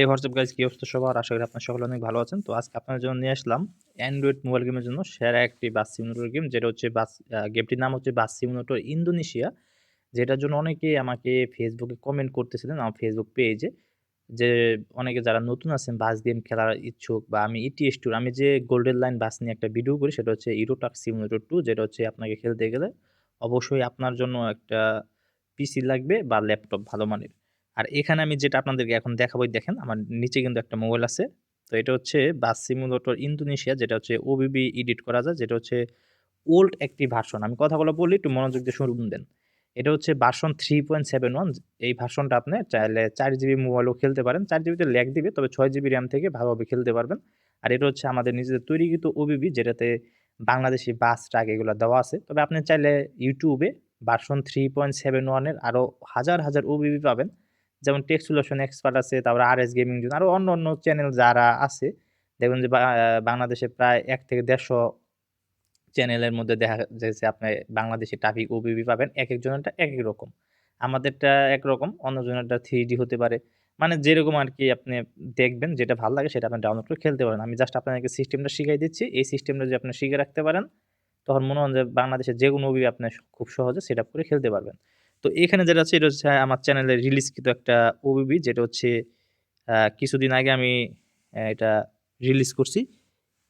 এই WhatsApp guys, কি অবস্থা সবার? আশা করি আপনার সকলে অনেক ভালো আছেন। তো আজকে আপনার জন্য নিয়ে আসলাম অ্যান্ড্রয়েড মোবাইল গেমের জন্য সেরা একটি বাস সিমুলেটর গেম যেটা হচ্ছে বাস গেমটির নাম হচ্ছে বাস সিমুলেটর ইন্দোনেশিয়া যেটার জন্য অনেকেই আমাকে ফেসবুকে কমেন্ট করতেছিলেন আমার ফেসবুক পেজে যে অনেকে যারা নতুন আছেন, বাস গেম খেলার ইচ্ছুক বা আমি ইটিএস টুর আমি যে গোল্ডেন লাইন বাস নিয়ে একটা ভিডিও করি, সেটা হচ্ছে ইরোটাক সিমুলেটর টু যেটা হচ্ছে আপনাকে খেলতে গেলে অবশ্যই আপনার জন্য একটা পিসি লাগবে বা ল্যাপটপ ভালো মানের। আর এখানে আমি যেটা আপনাদেরকে এখন দেখাবো দেখেন আমার নিচে কিন্তু একটা মোবাইল আছে। তো এটা হচ্ছে বাস সিমুলেটর ইন্দোনেশিয়া, যেটা হচ্ছে ওবিবি এডিট করা যায়, যেটা হচ্ছে ওল্ড একটি ভার্সন আমি কথাগুলো বলি একটু মনোযোগ দিয়ে শুরু দেন। এটা হচ্ছে version three point seven one এই ভার্সনটা আপনি চাইলে চার জিবি মোবাইলও খেলতে পারেন। চার জিবিতে ল্যাগ দিবে, তবে ছয় জিবি র্যাম থেকে ভালোভাবে খেলতে পারবেন। আর এটা হচ্ছে আমাদের নিজেদের তৈরিকৃত ওবিবি যেটাতে বাংলাদেশি বাস ট্রাক এগুলো দেওয়া আছে। তবে আপনি চাইলে ইউটিউবে ভার্সন থ্রি পয়েন্ট সেভেন ওয়ানের আরও হাজার হাজার ওবিবি পাবেন। যেমন টেক সলিউশন এক্সপার্ট আছে, তারপরে আর এস গেমিং জোন আরও অন্য অন্য চ্যানেল যারা আছে, দেখবেন যে বাংলাদেশে প্রায় এক থেকে দেড়শো চ্যানেলের মধ্যে দেখা যাচ্ছে আপনি বাংলাদেশি ট্রাফিক ওবিবি পাবেন, এক একজনেরটা এক এক রকম। আমাদেরটা একরকম অন্যজনেরটা থ্রি ডি হতে পারে। মানে যেরকম আর কি আপনি দেখবেন, যেটা ভালো লাগে সেটা আপনি ডাউনলোড করে খেলতে পারেন। আমি জাস্ট আপনাকে সিস্টেমটা শিখাই দিচ্ছি। এই সিস্টেমটা যদি আপনি শিখে রাখতে পারেন, তখন মনে হয় যে বাংলাদেশের যে কোনো ওবি আপনি খুব সহজে সেট করে খেলতে পারবেন। তো এখানে যেটা আছে এটা হচ্ছে আমার চ্যানেলে রিলিজকৃত একটা ওবিবি যেটা হচ্ছে কিছুদিন আগে আমি এটা রিলিজ করছি।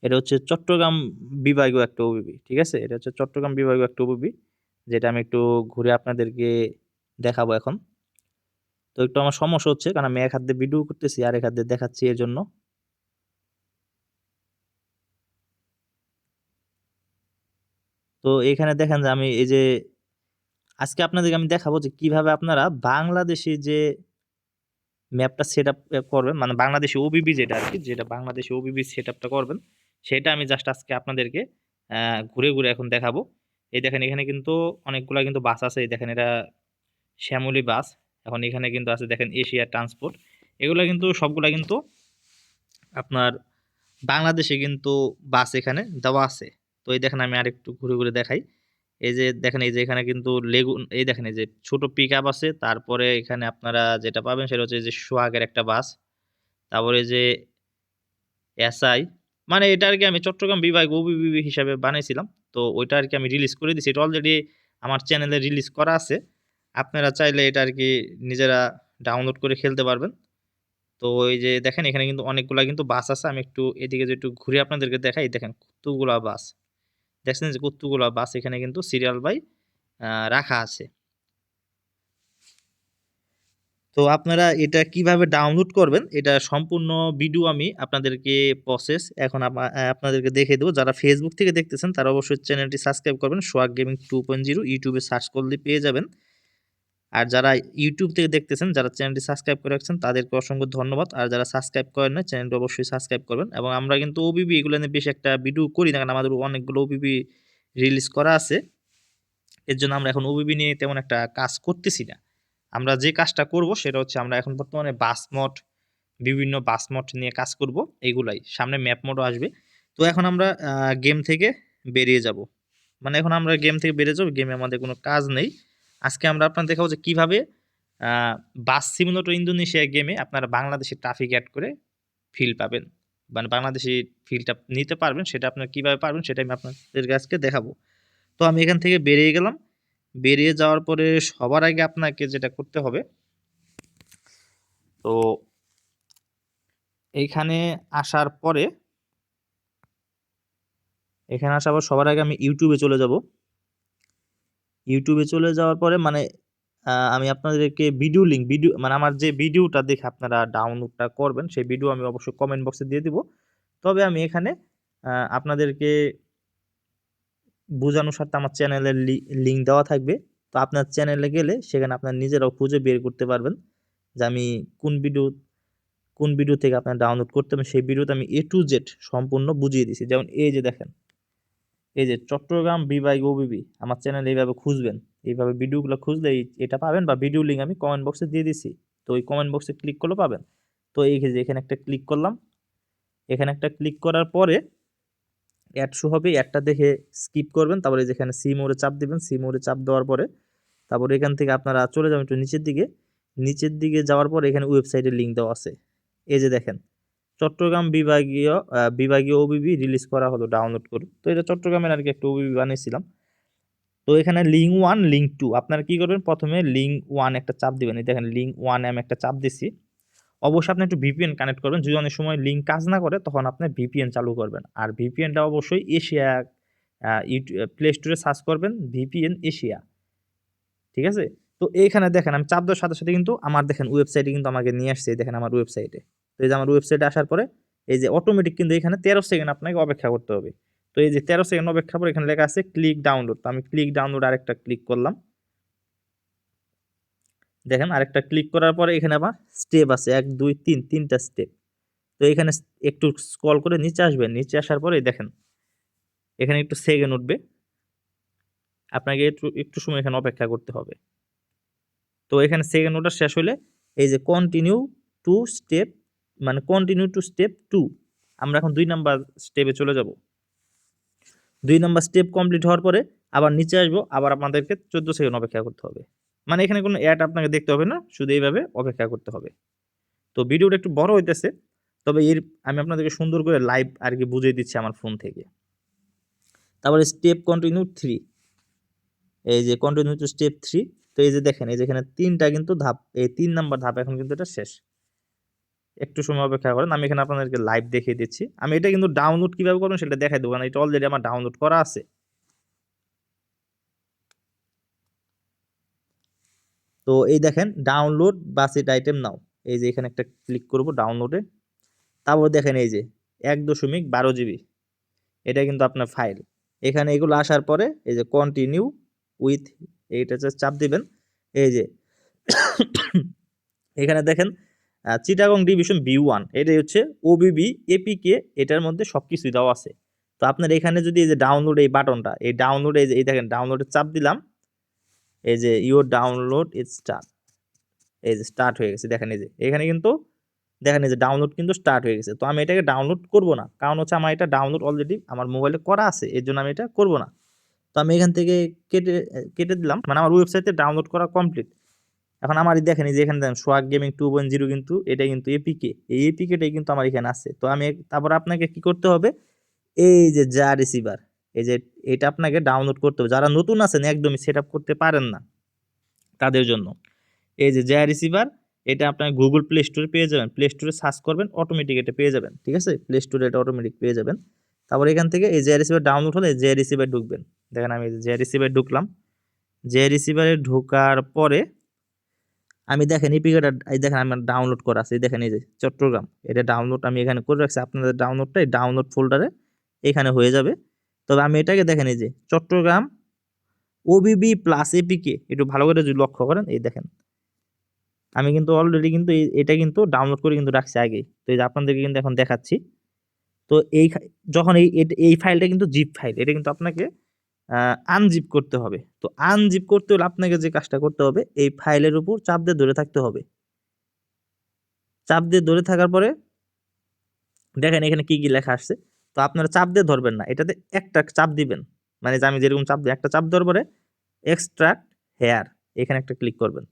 এটা হচ্ছে চট্টগ্রাম বিভাগীয় একটা ওবিবি ঠিক আছে? এটা হচ্ছে চট্টগ্রাম বিভাগীয় একটা ওবিবি যেটা আমি একটু ঘুরে আপনাদেরকে দেখাবো এখন। তো একটু আমার সমস্যা হচ্ছে, কারণ আমি এক হাত দিয়ে ভিডিও করতেছি আর এক হাত দিয়ে দেখাচ্ছি এর জন্য তো এখানে দেখেন যে আমি এই যে আজকে আপনাদেরকে আমি দেখাবো যে কীভাবে আপনারা বাংলাদেশে যে ম্যাপটা সেট আপ করবেন মানে বাংলাদেশি ওবিবি যেটা আর কি যেটা বাংলাদেশি ওবিবি সেট আপটা করবেন, সেটা আমি জাস্ট আজকে আপনাদেরকে ঘুরে ঘুরে এখন দেখাবো। এই দেখেন এখানে কিন্তু অনেকগুলো কিন্তু বাস আছে, এই দেখেন এটা শ্যামলী বাস, এখন এখানে কিন্তু আছে দেখেন এশিয়া ট্রান্সপোর্ট, এগুলো কিন্তু সবগুলা কিন্তু আপনার বাংলাদেশে কিন্তু বাস এখানে দেওয়া আছে। তো এই দেখেন আমি আরেকটু ঘুরে ঘুরে দেখাই। এই যে দেখেন, এই যে এখানে কিন্তু লেগুন এই দেখেন, এই যে ছোট পিক আপ আছে, তারপরে এখানে আপনারা যেটা পাবেন সেটা হচ্ছে যে সোহাগের একটা বাস। তারপরে যে এসআই মানে এটা আর কি আমি চট্টগ্রাম বিভাগ ওবিবি হিসাবে বানিয়েছিলাম তো ওইটা আর কি আমি রিলিজ করে দিচ্ছি এটা অলরেডি আমার চ্যানেলে রিলিজ করা আছে। আপনারা চাইলে এটা আর কি নিজেরা ডাউনলোড করে খেলতে পারবেন। তো ওই যে দেখেন, এখানে কিন্তু অনেকগুলা কিন্তু বাস আছে। আমি একটু এদিকে যে একটু ঘুরে আপনাদেরকে দেখাই। দেখেন, কতগুলা বাস। দেখছেন যে কতগুলো বাস এখানে কিন্তু সিরিয়াল বাই রাখা আছে। তো আপনারা এটা কীভাবে ডাউনলোড করবেন, এটা সম্পূর্ণ ভিডিও আমি আপনাদেরকে প্রসেস এখন আপনাদেরকে দেখে দেবো। যারা ফেসবুক থেকে দেখতেছেন, তারা অবশ্যই চ্যানেলটি সাবস্ক্রাইব করবেন। Swag gaming two point zero ইউটিউবে সার্চ করলে পেয়ে যাবেন। আর যারা ইউটিউব থেকে দেখতেছেন, যারা চ্যানেলটি সাবস্ক্রাইব করে রাখছেন, তাদেরকে অসংখ্য ধন্যবাদ। আর যারা সাবস্ক্রাইব করেন না চ্যানেলটি অবশ্যই সাবস্ক্রাইব করবেন। এবং আমরা কিন্তু ওবিবি এগুলো নিয়ে বেশি একটা ভিডিও করি না, কারণ আমাদের অনেকগুলো ওবিবি রিলিজ করা আছে। এর জন্য আমরা এখন ওবিবি নিয়ে তেমন একটা কাজ করতেছি না। আমরা যে কাজটা করব, সেটা হচ্ছে আমরা এখন বর্তমানে বাস মট বিভিন্ন বাস মট নিয়ে কাজ করব। এইগুলাই সামনে ম্যাপ মোডও আসবে। তো এখন আমরা গেম থেকে বেরিয়ে যাব। মানে এখন আমরা গেম থেকে বেরিয়ে যাব গেমে আমাদের কোনো কাজ নেই। আজকে আমরা আপনার দেখাবো যে কীভাবে বাস সিমুলেটর ইন্দোনেশিয়া গেমে আপনারা বাংলাদেশি ট্রাফিক অ্যাড করে ফিল পাবেন। মানে বাংলাদেশি ফিলটা নিতে পারবেন, সেটা আপনার কীভাবে পারবেন সেটা আমি আপনাদের আজকে দেখাবো। তো আমি এখান থেকে বেরিয়ে গেলাম। বেরিয়ে যাওয়ার পরে সবার আগে আপনাকে যেটা করতে হবে, তো এইখানে আসার পরে, এখানে আসার পর সবার আগে আমি ইউটিউবে চলে যাব। ইউটিউবে চলে যাওয়ার পরে মানে আমি আপনাদেরকে ভিডিও লিঙ্ক ভিডিও মানে আমার যে ভিডিওটা দেখে আপনারা ডাউনলোডটা করবেন, সেই ভিডিও আমি অবশ্যই কমেন্ট বক্সে দিয়ে দিব। তবে আমি এখানে আপনাদেরকে বোঝানোর সাথে আমার চ্যানেলের লিঙ্ক দেওয়া থাকবে। তো আপনার চ্যানেলে গেলে সেখানে আপনার নিজেরাও খুঁজে বের করতে পারবেন যে আমি কোন ভিডিও কোন ভিডিও থেকে আপনার ডাউনলোড করতে হবে, সেই ভিডিওতে আমি এ টু জেড সম্পূর্ণ বুঝিয়ে দিয়েছি। যেমন এই যে দেখেন এই যে চট্টগ্রাম বিবাই ওবিবি আমার চ্যানেল এইভাবে খুঁজবেন, এইভাবে ভিডিওগুলো খুঁজলে এটা পাবেন বা ভিডিও লিঙ্ক আমি কমেন্ট বক্সে দিয়ে দিছি। তো ওই কমেন্ট বক্সে ক্লিক করলে পাবেন। তো এই যে এখানে একটা ক্লিক করলাম। এখানে একটা ক্লিক করার পরে অ্যাড শো হবে অ্যাডটা দেখে স্কিপ করবেন, তারপরে যেখানে সি মোড়ে চাপ দিবেন সি মোড়ে চাপ দেওয়ার পরে তারপরে এখান থেকে আপনারা চলে যাবেন একটু নিচের দিকে। নিচের দিকে যাওয়ার পরে এখানে ওয়েবসাইটের লিঙ্ক দেওয়া আছে। এই যে দেখেন চট্টগ্রাম বিভাগীয় বিভাগীয় ওবিবি রিলিজ করা হলো ডাউনলোড করুন তো এটা চট্টগ্রামের আর কি একটা ওবিবি বানিয়েছিলাম। তো এখানে লিঙ্ক ওয়ান লিঙ্ক টু আপনারা কী করবেন? প্রথমে লিঙ্ক ওয়ান একটা চাপ দেবেন। এই দেখেন লিঙ্ক ওয়ানে আমি একটা চাপ দিছি। অবশ্যই আপনি একটু ভিপিএন কানেক্ট করবেন। যদি অনেক সময় লিঙ্ক কাজ না করে, তখন আপনি ভিপিএন চালু করবেন। আর ভিপিএনটা অবশ্যই এশিয়া প্লে স্টোরে সার্চ করবেন ভিপিএন এশিয়া ঠিক আছে? তো এইখানে দেখেন, আমি চাপ দেওয়ার সাথে সাথে কিন্তু আমার দেখেন ওয়েবসাইটে কিন্তু আমাকে নিয়ে আসছে দেখেন আমার ওয়েবসাইটে তো এই যে আমার ওয়েবসাইটে আসার পরে এই যে অটোমেটিক কিন্তু এখানে তেরো সেকেন্ড আপনাকে অপেক্ষা করতে হবে। তো এই যে তেরো সেকেন্ড অপেক্ষা পরে এখানে লেখা আছে ক্লিক ডাউনলোড তো আমি ক্লিক ডাউনলোড আরেকটা ক্লিক করলাম। দেখেন আরেকটা ক্লিক করার পরে এখানে আবার স্টেপ আছে। এক, দুই, তিন, তিনটা স্টেপ তো এখানে একটু স্ক্রল করে নিচে আসবেন। নিচে আসার পরে দেখেন এখানে একটু সেকেন্ড উঠবে। আপনাকে একটু একটু সময় এখানে অপেক্ষা করতে হবে। তো এখানে সেকেন্ড ওটা শেষ হলে এই যে কন্টিনিউ টু স্টেপ মানে কন্টিনিউ টু স্টেপ টু আমরা এখন দুই নাম্বার স্টেপে চলে যাব। দুই নাম্বার স্টেপ কমপ্লিট হওয়ার পরে আবার নিচে আসব, আবার আপনাদেরকে চোদ্দ সেকেন্ড অপেক্ষা করতে হবে। মানে এখানে কোনো অ্যাড আপনাকে দেখতে হবে না, শুধু এইভাবে অপেক্ষা করতে হবে। তো ভিডিওটা একটু বড় হইতেছে, তবে এর আমি আপনাদেরকে সুন্দর করে লাইভ আর কি বুঝিয়ে দিচ্ছি আমার ফোন থেকে। তারপরে স্টেপ কন্টিনিউ থ্রি এই যে কন্টিনিউ টু স্টেপ থ্রি তো এই যে দেখেন, এই যে এখানে তিনটা কিন্তু ধাপ, এই তিন নাম্বার ধাপ এখন কিন্তু এটা শেষ। একটু সময় অপেক্ষা করেন, আমি এখানে আপনাদেরকে লাইভ দেখিয়ে দিচ্ছি। আমি এটা কিন্তু ডাউনলোড কীভাবে করবেন সেটা দেখাই দেবো, কারণ এটা অলরেডি আমার ডাউনলোড করা আছে। তো এই দেখেন ডাউনলোড বাসিট আইটেম নাও এই যে এখানে একটা ক্লিক করব ডাউনলোডে তারপর দেখেন এই যে এক দশমিক বারো জিবি। এটা কিন্তু আপনার ফাইল এখানে এগুলো আসার পরে এই যে কন্টিনিউ উইথ এইটা চাপ দিবেন। এই যে এখানে দেখেন চিটাগং ডিভিশন বি ওয়ান, এটাই হচ্ছে ওবিবি এপিকে এটার মধ্যে সব কিছুই দেওয়া আছে। তো আপনার এখানে যদি এই যে ডাউনলোড এই বাটনটা এই ডাউনলোড এই যে, এই দেখেন ডাউনলোডে চাপ দিলাম, এই যে ইউর ডাউনলোড ইজ স্টার্ট এই যে স্টার্ট হয়ে গেছে, দেখেন এই যে, এখানে কিন্তু, দেখেন এই যে ডাউনলোড কিন্তু স্টার্ট হয়ে গেছে। তো আমি এটাকে ডাউনলোড করব না, কারণ হচ্ছে আমার এটা ডাউনলোড অলরেডি আমার মোবাইলে করা আছে, এর জন্য আমি এটা করব না। তো আমি এখান থেকে কেটে কেটে দিলাম মানে আমার ওয়েবসাইটে ডাউনলোড করা কমপ্লিট এখন আমার দেখেন যে এখানে দেখেন গেমিং টু পয়েন্ট জিরো কিন্তু এটা কিন্তু এপিকে এই এপিকেটাই কিন্তু আমার এখানে আছে। তো আমি তারপর আপনাকে কি করতে হবে? এই যে যা রিসিভার এই যে এটা আপনাকে ডাউনলোড করতে হবে। যারা নতুন আছেন একদমই সেট করতে পারেন না তাদের জন্য। এই যে যা রিসিভার এটা আপনার গুগল প্লে স্টোরে পেয়ে যাবেন। প্লে স্টোরে সার্চ করবেন অটোমেটিক এটা পেয়ে যাবেন, ঠিক আছে? প্লে স্টোরে এটা অটোমেটিক পেয়ে যাবেন। তারপর এখান থেকে এই জে রিসিভার ডাউনলোড হলে জে রিসিভার ঢুকবেন। দেখেন আমি জে রিসিভার ঢুকলাম। জে রিসিভারে ঢোকার পরে আমি দেখেন ইপিকেটা এই দেখেন আমার ডাউনলোড করা আছে, এই দেখেন এই যে চট্টগ্রাম, এটা ডাউনলোড আমি এখানে করে রাখছি, আপনাদের ডাউনলোডটা এই ডাউনলোড ফোল্ডারে এখানে হয়ে যাবে। তবে আমি এটাকে দেখেন এই যে চট্টগ্রাম ওবিবি প্লাস এপিকে একটু ভালো করে যদি লক্ষ্য করেন, এই দেখেন। আমি কিন্তু অলরেডি কিন্তু এই- এটা কিন্তু ডাউনলোড করে কিন্তু রাখছি আগেই, তো এই যে আপনাদেরকে কিন্তু এখন দেখাচ্ছি। তো এই যখন এই এই ফাইলটা কিন্তু জিপ ফাইল এটা কিন্তু আপনাকে আনজিপ করতে হবে। তো আনজিপ করতে হলে আপনাকে যে কাজটা করতে হবে, এই ফাইলের উপর চাপ দিয়ে ধরে থাকতে হবে। চাপ দিয়ে ধরে থাকার পরে দেখেন এখানে কি কি লেখা আসছে। তো আপনারা চাপ দিয়ে ধরবেন না, এটাতে একটা চাপ দিবেন। মানে যে আমি যেরকম চাপ দিই, একটা চাপ দেওয়ার পরে এক্সট্রাক্ট হেয়ার এখানে একটা ক্লিক করবেন।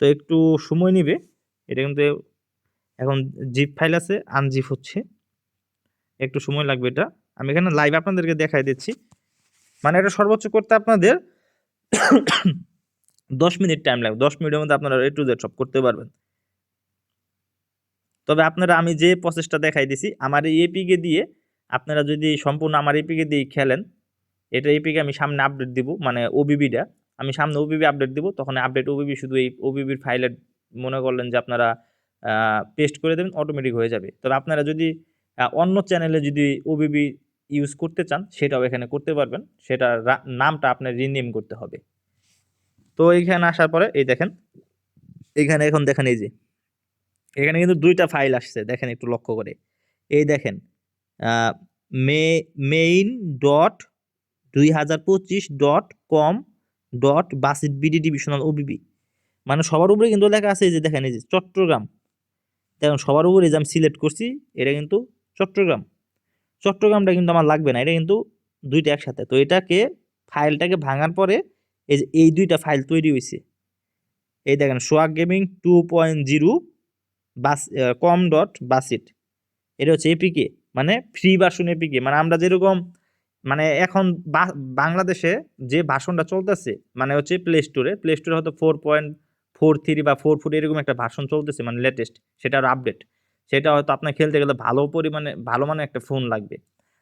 তো একটু সময় নিবে, এটা কিন্তু এখন জিপ ফাইল আছে আনজিপ হচ্ছে। একটু সময় লাগবে এটা। আমি এখানে লাইভ আপনাদেরকে দেখাই দিচ্ছি। মানে এটা সর্বোচ্চ করতে আপনাদের দশ মিনিট টাইম লাগবে। দশ মিনিটের মধ্যে আপনারা এ টু জেড সব করতে পারবেন। তবে আপনারা আমি যে প্রসেসটা দেখাই দিছি, আমার এই এপিকে দিয়ে আপনারা যদি সম্পূর্ণ আমার এপিকে দিয়ে খেলেন, এটা এপিকে আমি সামনে আপডেট দিব মানে ওবিবিটা আমি সামনে ওবিবি আপডেট দিব, তখন আপডেট ওবিবি শুধু এই ওবিবির ফাইলের মনে করলেন যে আপনারা পেস্ট করে দেবেন অটোমেটিক হয়ে যাবে। তবে আপনারা যদি অন্য চ্যানেলে যদি ওবিবি ইউজ করতে চান, সেটাও এখানে করতে পারবেন। সেটা নামটা আপনার রিনেম করতে হবে। তো এইখানে আসার পরে, এই দেখেন, এখানে এখন দেখেন এই যে, এখানে কিন্তু দুইটা ফাইল আসছে, দেখেন একটু লক্ষ্য করে। এই দেখেন মে মেইন ডট দুই হাজার পঁচিশ dot com dot Basit BD divisional OBB মানে সবার উপরে কিন্তু লেখা আছে এই যে, দেখেন এই যে, চট্টগ্রাম। দেখুন সবার উপরে যে আমি সিলেক্ট করছি, এটা কিন্তু চট্টগ্রাম। চট্টগ্রামটা কিন্তু আমার লাগবে না, এটা কিন্তু দুইটা একসাথে। তো এটাকে, ফাইলটাকে ভাঙার পরে এই যে এই দুইটা ফাইল তৈরি হয়েছে এই দেখেন swag gaming two point zero বাস কম ডট বাসিট এটা হচ্ছে এপিকে মানে ফ্রি ভার্সন এপিকে। মানে আমরা যেরকম মানে এখন বাংলাদেশে যে ভাষণটা চলতেছে মানে হচ্ছে প্লে স্টোরে প্লে স্টোরে হয়তো ফোর পয়েন্ট ফোর থ্রি বা ফোর ফোর এরকম একটা ভাষণ চলতেছে মানে লেটেস্ট সেটার আপডেট সেটা হয়তো আপনার খেলতে গেলে ভালো পরিমাণে, ভালো মানে একটা ফোন লাগবে।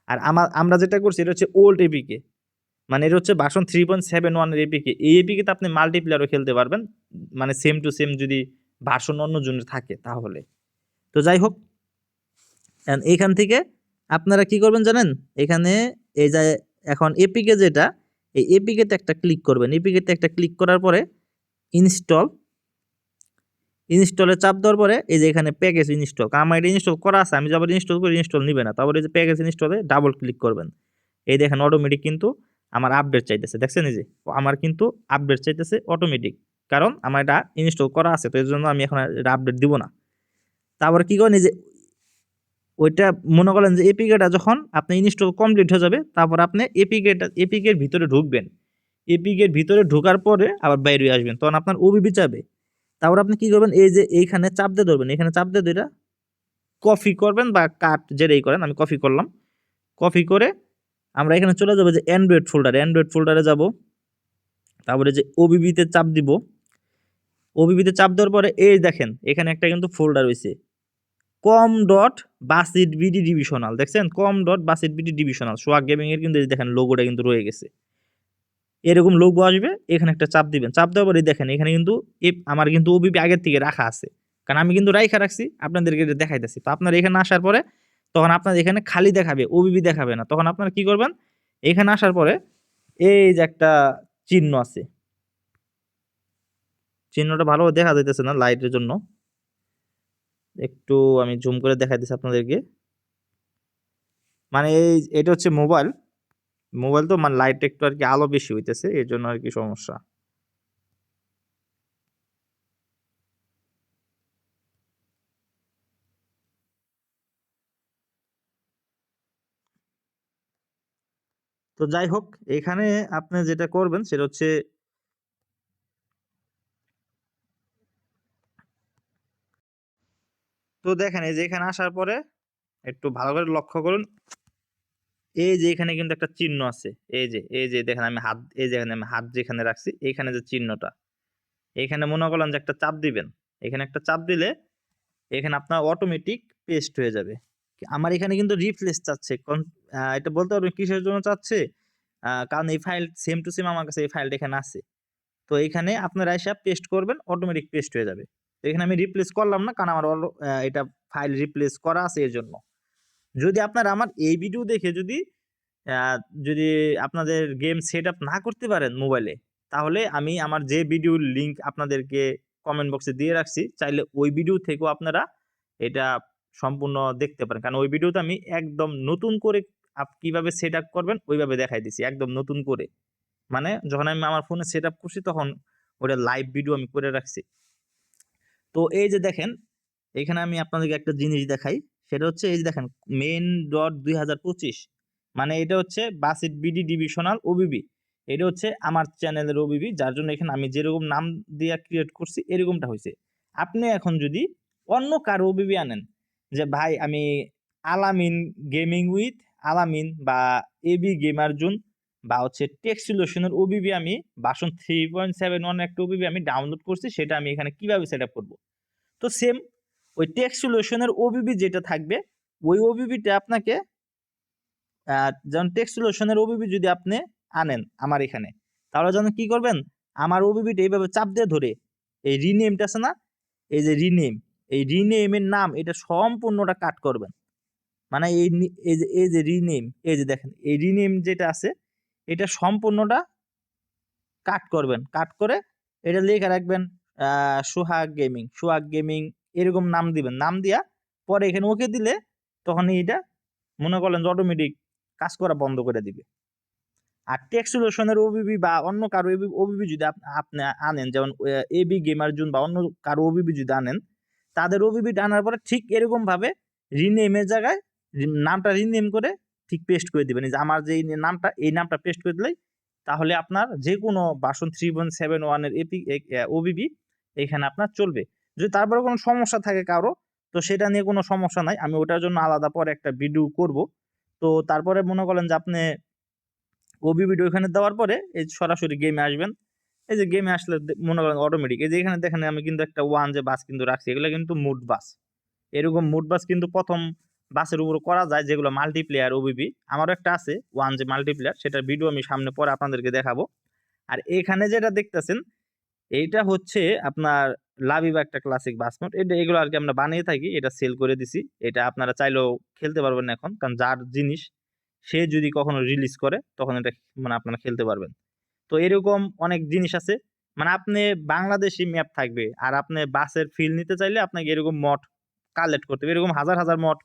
আর আমার আমরা যেটা করছি এটা হচ্ছে ওল্ড এপিকে মানে এটা হচ্ছে ভাষণ থ্রি পয়েন্ট সেভেন ওয়ানের এপিকে এই এপিকে আপনি মাল্টিপ্লেয়ারও খেলতে পারবেন। মানে সেম টু সেম যদি ভাষণ অন্য জনের থাকে তাহলে। তো যাই হোক এইখান থেকে আপনারা কি করবেন জানেন? এখানে এই যে এখন এপিকে যেটা, এই এপিকেতে একটা ক্লিক করবেন। এপিকেতে একটা ক্লিক করার পরে ইনস্টল ইনস্টলে চাপ দেওয়ার পরে এই যে এখানে প্যাকেজ ইনস্টল কারণ আমার এটা ইনস্টল করা আছে, আমি যাবার ইনস্টল করে ইনস্টল নিবে না। তারপরে এই যে প্যাকেজ ইনস্টলে ডাবল ক্লিক করবেন। এই দেখেন অটোমেটিক কিন্তু আমার আপডেট চাইতেছে, দেখছেন এই যে? আমার কিন্তু আপডেট চাইতেছে অটোমেটিক কারণ আমার এটা ইনস্টল করা আছে, তো এর জন্য আমি এখন এটা আপডেট দিব না। তারপরে কী করেন, এই যে ওইটা মনে করেন যে এপিকেটা যখন আপনি ইনস্টল কমপ্লিট হয়ে যাবে, তারপর আপনি এপিকেটা এপিকের ভিতরে ঢুকবেন। এপিকের ভিতরে ঢোকার পরে আবার বাইরে আসবেন, তখন আপনার ওবিবি চাবে। তারপর আপনি কি করবেন? এই যে এইখানে চাপ দিয়ে ধরবেন। এখানে চাপ দিয়ে দুইটা কফি করবেন বা কাট যেটাই করেন, আমি কফি করলাম। কফি করে আমরা এখানে চলে যাব যে অ্যান্ড্রয়েড ফোল্ডারে অ্যান্ড্রয়েড ফোল্ডারে যাব। তারপরে যে ওবিবিতে চাপ দিব। ওবিবিতে চাপ দেওয়ার পরে এই দেখেন, এখানে একটা কিন্তু ফোল্ডার রয়েছে। কম ডট বাসিট বিডি ডিভিশনাল দেখছেন? Com dot বাসিট BD divisional swag gaming এর কিন্তু দেখেন লোগোটা কিন্তু রয়ে গেছে। এরকম লোগো আসবে এখানে একটা চাপ দিবেন। চাপ দেওয়ার পরে দেখেন, এখানে কিন্তু আমার কিন্তু ওবিপি আগের থেকে রাখা আছে। কারণ আমি কিন্তু রাইখা রাখছি, আপনাদেরকে দেখাইতেছি। তো আপনার এখানে আসার পরে, তখন আপনার এখানে খালি দেখাবে ওবিপি দেখাবে না। তখন আপনারা কি করবেন, এখানে আসার পরে এই যে একটা চিহ্ন আছে। চিহ্নটা ভালো দেখা যাইতেছে না লাইটের জন্য। একটু আমি জুম করে দেখাইতেছি আপনাদেরকে। মানে এই, এটা হচ্ছে মোবাইল মোবাইল তো মানে লাইট একটু আর কি আলো বেশি হইতেছে এর জন্য আর কি সমস্যা। তো যাই হোক, এখানে আপনি যেটা করবেন সেটা হচ্ছে তো দেখেন, এই যে এখানে আসার পরে একটু ভালো করে লক্ষ্য করুন। এই যে এখানে কিন্তু একটা চিহ্ন আছে, এই যে এই যে দেখেন আমি হাত, এই যে এখানে আমি হাত যেখানে রাখছি, এইখানে যে চিহ্নটা, এখানে মনে করলাম যে একটা চাপ দিবেন, এখানে একটা চাপ দিলে এখানে আপনার অটোমেটিক পেস্ট হয়ে যাবে। আমার এখানে কিন্তু রিপ্লেস চাচ্ছে এটা বলতে পারবেন কিসের জন্য চাচ্ছে? কারণ এই ফাইল সেম টু সেম আমার কাছে এই ফাইলটা এখানে আছে। তো এখানে আপনারা এসে পেস্ট করবেন অটোমেটিক পেস্ট হয়ে যাবে। তো এখানে আমি রিপ্লেস করলাম না, কারণ আমার এটা ফাইল রিপ্লেস করা আছে এর জন্য। যদি আপনারা আমার এই ভিডিও দেখে যদি যদি আপনাদের গেম সেট আপ না করতে পারেন মোবাইলে তাহলে আমি আমার যে ভিডিওর লিংক আপনাদেরকে কমেন্ট বক্সে দিয়ে রাখছি, চাইলে ওই ভিডিও থেকেও আপনারা এটা সম্পূর্ণ দেখতে পারেন। কারণ ওই ভিডিওতে আমি একদম নতুন করে আপ- কীভাবে সেট আপ করবেন ওইভাবে দেখাই দিছি, একদম নতুন করে। মানে যখন আমি আমার ফোনে সেট আপ করছি তখন ওটা লাইভ ভিডিও আমি করে রাখছি। তো এই যে দেখেন, এখানে আমি আপনাদেরকে একটা জিনিস দেখাই। সেটা হচ্ছে এই যে দেখেন মেন ডট দুই হাজার পঁচিশ মানে এটা হচ্ছে বাসিট বিডি ডিভিশনাল ওবিবি এটা হচ্ছে আমার চ্যানেলের ওবিবি যার জন্য এখানে আমি যেরকম নাম দিয়ে ক্রিয়েট করছি, এরকমটা হয়েছে। আপনি এখন যদি অন্য কারও ওবিবি আনেন, যে ভাই আমি আলামিন গেমিং উইথ আলামিন বা এবি গেমার জোন বা হচ্ছে টেক্সট সলিউশনের ওবিবি আমি version three point seven one একটা ওবিবি আমি ডাউনলোড করছি, সেটা আমি এখানে কীভাবে সেট আপ করব? তো সেম ওই টেক্সট সলিউশনের ওবিবি যেটা থাকবে, ওই ওবিবিটা আপনাকে যেমন টেক্সট সলিউশনের ওবিবি যদি আপনি আনেন আমার এখানে, তাহলে যেন কি করবেন? আমার ওবিবিটা এইভাবে চাপ দিয়ে ধরে, এই রিনেমটা আছে না? এই যে রিনেম এই রিনেমের নাম, এটা সম্পূর্ণটা কাট করবেন। মানে এই এই যে এই যে রিনেম এই যে দেখেন, এই রিনেম যেটা আছে, এটা সম্পূর্ণটা কাট করবেন। কাট করে, এটা লিখে রাখবেন সোহাগ গেমিং সোহাগ গেমিং এরকম নাম দিবেন। নাম দিয়া পরে এখানে ওকে দিলে তখন এটা মনে করলেন যে অটোমেটিক কাজ করা বন্ধ করে দিবে। আর সলিউশনের ওবিবি বা অন্য কারও ওবিবি যদি আপনি আনেন, যেমন এবি গেমার জুন বা অন্য কারও ওবিবি যদি আনেন, তাদের ওবিবি আনার পরে ঠিক এরকম ভাবে রিনেমের জায়গায় নামটা রিনেম করে ঠিক পেস্ট করে দিবেন। যে আমার যে নামটা, এই নামটা পেস্ট করে দিলেই তাহলে আপনার যে কোনো বাসন থ্রি পয়েন্ট সেভেন ওয়ানের এপি ওবিবি এখানে আপনার চলবে। যদি তারপরে কোনো সমস্যা থাকে কারও, তো সেটা নিয়ে কোনো সমস্যা নাই। আমি ওটার জন্য আলাদা পরে একটা ভিডিও করব। তো তারপরে মনে করেন যে আপনি ওবি ভিডিও এখানে দেওয়ার পরে এই সরাসরি গেমে আসবেন। এই যে গেমে আসলে মনে করেন অটোমেটিক এই যে এখানে দেখেন আমি কিন্তু একটা ওয়ান যে বাস কিন্তু রাখছি, এগুলো কিন্তু মুড বাস এরকম মুড বাস কিন্তু প্রথম বাসের উপর করা যায়, যেগুলো মাল্টিপ্লেয়ার ওবিবি আমারও একটা আছে ওয়ান যে মাল্টিপ্লেয়ার সেটার ভিডিও আমি সামনে পরে আপনাদেরকে দেখাবো। আর এখানে যেটা দেখতেছেন, এইটা হচ্ছে আপনার লাভিবা একটা ক্লাসিক বাস মোড এটা, এগুলো আর কি আমরা বানিয়ে থাকি, এটা সেল করে দিছি। এটা আপনারা চাইলেও খেলতে পারবেন এখন, কারণ যার জিনিস, সে যদি কখনো রিলিজ করে, তখন এটা মানে আপনারা খেলতে পারবেন। তো এরকম অনেক জিনিস আছে। মানে আপনি বাংলাদেশি ম্যাপ থাকবে, আর আপনি বাসের ফিল নিতে চাইলে আপনাকে এরকম মঠ কালেক্ট করতে হবে। এরকম হাজার হাজার মঠ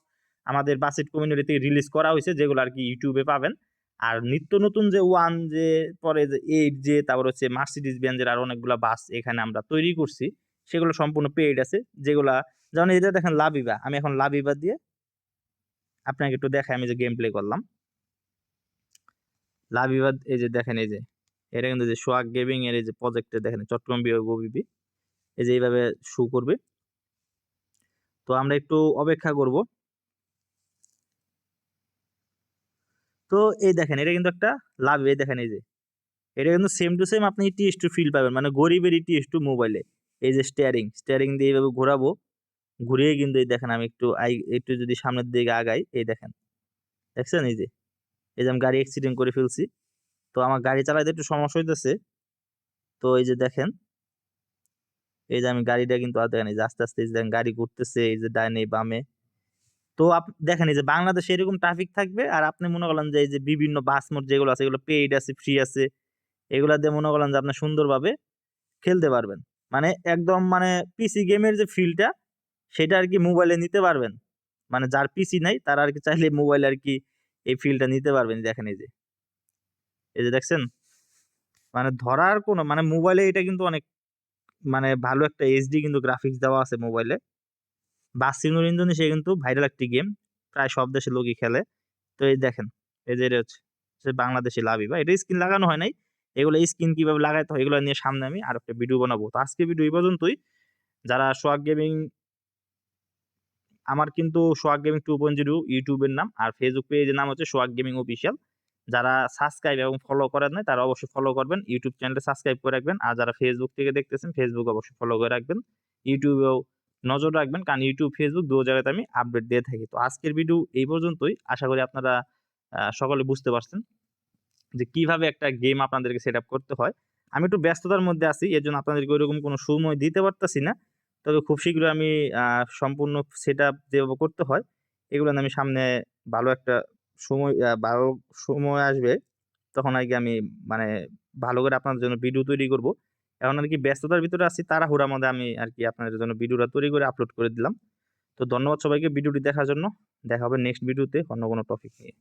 আমাদের বাসেট কমিউনিটি থেকে রিলিজ করা হয়েছে, যেগুলো আর কি ইউটিউবে পাবেন। আর নিত্য নতুন যে ওয়ান যে, পরে যে এইট যে, তারপর হচ্ছে মার্সিডিস বেঞ্জের আর অনেকগুলো বাস এখানে আমরা তৈরি করছি। সেগুলো সম্পূর্ণ পেইড আছে, যেগুলা যেমন এটা দেখেন লাবিবা আমি এখন লাবিবা দিয়ে আপনাকে একটু দেখাই, আমি যে গেম প্লে করলাম। লাবিবা এই যে দেখেন, এই যে, এটা কিন্তু যে সোয়াগ গেমিং এর এই যে প্রজেক্টে দেখেন, চট্টগ্রাম ওবিবি এই যে এইভাবে শু করবে। তো আমরা একটু অপেক্ষা করব। তো এই দেখেন, এটা কিন্তু একটা লাভ এই দেখেন, এই যে, এটা কিন্তু সেম টু সেম আপনি টিএস টু ফিল পাবেন মানে গরিবের টিএস টু মোবাইলে এই যে স্টিয়ারিং স্টিয়ারিং দিয়ে এইভাবে ঘোরাবো, ঘুরিয়ে কিন্তু এই দেখেন আমি একটু আই, একটু যদি সামনের দিকে আগাই, এই দেখেন। দেখছেন? এই যে এই যে আমি গাড়ি অ্যাক্সিডেন্ট করে ফেলছি। তো আমার গাড়ি চালাতে একটু সমস্যা হইতেছে। তো এই যে দেখেন, এই যে আমি গাড়িটা কিন্তু আর দেখেন এই যে আস্তে আস্তে এই যে দেখেন গাড়ি ঘুরতেছে, এই যে ডাইনে বামে। তো আপ- দেখেন এই যে বাংলাদেশে এরকম ট্রাফিক থাকবে আর আপনি মনে করেন যে এই যে বিভিন্ন বাস মোট যেগুলো আছে, এগুলো পেইড আছে ফ্রি আছে, এগুলা দিয়ে মনে করেন যে আপনি সুন্দরভাবে খেলতে পারবেন। মানে একদম মানে পিসি গেমের যে ফিলটা সেটা আর কি মোবাইলে নিতে পারবেন। মানে যার পিসি নাই, তারা আর কি চাইলে মোবাইলে আর কি এই ফিলটা নিতে পারবেন। দেখেন এই যে। এই যে দেখছেন? মানে ধরার কোনো মানে মোবাইলে এটা কিন্তু অনেক মানে ভালো একটা এইচডি কিন্তু গ্রাফিক্স দেওয়া আছে মোবাইলে বাসিনুর ইন্দোনেশিয়া কিন্তু ভাইরাল একটি গেম প্রায় সব দেশের লোকই খেলে। তো এই দেখেন, এই যে এটা হচ্ছে সে বাংলাদেশি লাভি বা এটা স্ক্রিন লাগানো হয় নাই এগুলো স্ক্রিন কীভাবে লাগাইতে হয় এগুলো নিয়ে সামনে আমি আর একটা ভিডিও বানাবো। তো আজকে ভিডিও এই পর্যন্তই। যারা সোয়াগ গেমিং আমার কিন্তু swag gaming two point zero ইউটিউবের নাম আর ফেসবুক পেজের নাম হচ্ছে সোয়াগ গেমিং অফিসিয়াল যারা সাবস্ক্রাইব এবং ফলো করেন নাই, তারা অবশ্যই ফলো করবেন ইউটিউব চ্যানেলে সাবস্ক্রাইব করে রাখবেন। আর যারা ফেসবুক থেকে দেখতেছেন ফেসবুক অবশ্যই ফলো করে রাখবেন। ইউটিউবেও নজর রাখবেন, কারণ ইউটিউব ফেসবুক দু জায়গাতে আমি আপডেট দিয়ে থাকি। তো আজকের ভিডিও এই পর্যন্তই। আশা করি আপনারা সকলে বুঝতে পারছেন। যে কীভাবে একটা গেম আপনাদেরকে সেট করতে হয়। আমি একটু ব্যস্ততার মধ্যে আছি এর জন্য আপনাদেরকে ওইরকম কোনো সময় দিতে পারতাছি না। তবে খুব শীঘ্রই আমি সম্পূর্ণ সেট আপ যেভাবে করতে হয়, এগুলো আমি সামনে ভালো একটা সময় ভালো সময় আসবে। তখন আর কি আমি মানে ভালো করে আপনাদের জন্য ভিডিও তৈরি করব। এখন আর কি ব্যস্ততার ভিতরে আছি, তাড়াহুড়ার মধ্যে আমি আর কি আপনাদের জন্য ভিডিওটা তৈরি করে আপলোড করে দিলাম। তো ধন্যবাদ সবাইকে ভিডিওটি দেখার জন্য। দেখা হবে নেক্সট ভিডিওতে অন্য কোনো টপিক নিয়ে।